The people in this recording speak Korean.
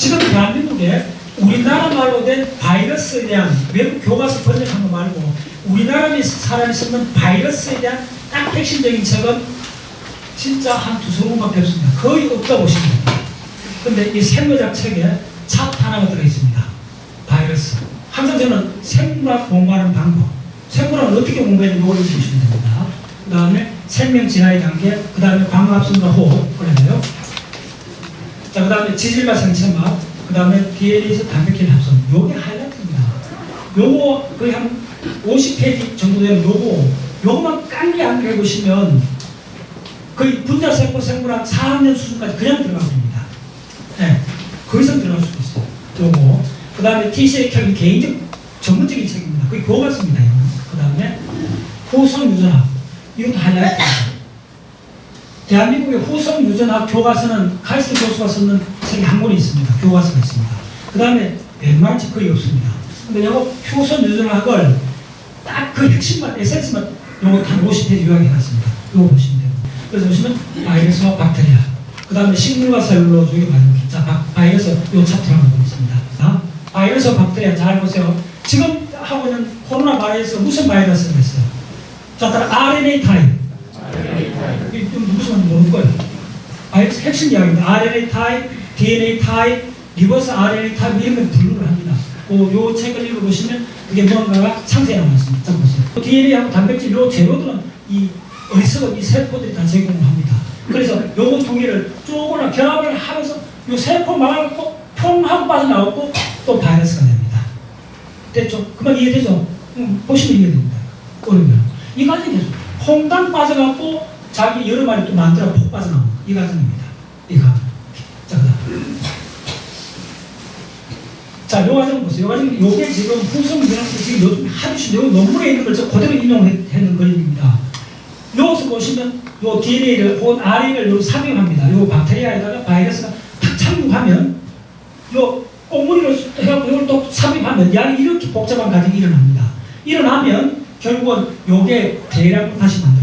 지금 대한민국에 우리나라 말로 된 바이러스에 대한 외국 교과서 번역한 거 말고 우리나라 사람이 쓰는 바이러스에 대한 딱 핵심적인 책은 진짜 한 두세 권밖에 없습니다. 거의 없다고 보시면 됩니다. 근데 이 생물학 책에 차 하나가 들어있습니다. 바이러스. 항상 저는 생물학 공부하는 방법, 생물학을 어떻게 공부했는지 보시면 됩니다. 그 다음에 생명 진화의 단계, 그 다음에 광합성과 호흡, 그래요. 자, 그 다음에 지질과 생체막, 그 다음에 DNA에서 단백질 합성. 요게 하이라이트입니다. 요거 거의 한 50페이지 정도 되는 요거, 요거만 깔리 안 해보시면 거의 분자 세포 생물학 4학년 수준까지 그냥 들어가고 됩니다. 네, 거기서 들어갈 수 있어요. 요거. 그 다음에 TCA 켜기 개인적 전문적인 책입니다. 그게 교과서입니다. 그 다음에 후성 유전학. 이것도 하이라이트입니다. 대한민국의 후성 유전학 교과서는 카이스트 교수가 쓰는 책이 한 권이 있습니다. 교과서가 있습니다. 그 다음에 웬만한 책 거의 없습니다. 근데 이거 후성 유전학을 딱 그 핵심만, 에센스만 요거 한 50페이지 요약해놨습니다. 요거 보시면 돼요. 그래서 보시면 바이러스와 박테리아, 그 다음에 식물과 셀룰로 중에 많은 자, 바, 바이러스 요 한번 보겠습니다. 자, 바이러스와 박테리아 잘 보세요. 지금 하고 있는 코로나 바이러스 무슨 바이러스가 있어요? 자, 따라 RNA 타입. 이게 좀 무슨 말인지 모를 거예요. 바이러스 핵심 이야기입니다. RNA 타입, DNA 타입, 리버스 RNA 타입 이런 걸 분류를 합니다. 그, 요 책을 읽어보시면 그게 무언가가 상세히 나와 있습니다. 자, 보세요. DNA하고 단백질 요 재료들은 이 어리석은 이 세포들이 다 제공을 합니다. 그래서 요거 두 개를 쪼거나 결합을 하면서 요 세포 말고 평하고 빠져나오고 또 바이러스가 됩니다. 됐죠? 그만 이해되죠? 음, 보시면 이해됩니다. 어려면. 이 과정이 계속 홍당 빠져갖고 자기 여러 마리 또 만들어 폭 빠져나오는 이 과정입니다. 이 과정. 자, 요 과정 보세요. 요 과정, 요게 지금 유전학에서 지금 하주신 요 논문에 있는 걸저 그대로 인용했는 그림입니다. 여기서 보시면 요 DNA를 혹은 RNA를 요 삽입합니다. 요 박테리아에다가 바이러스가 탁 착륙하면 요 꽁무니로 해갖고 이걸 또 삽입하면 양이 이렇게 복잡한 과정이 일어납니다. 일어나면 결국은 요게 대량으로 다시 만들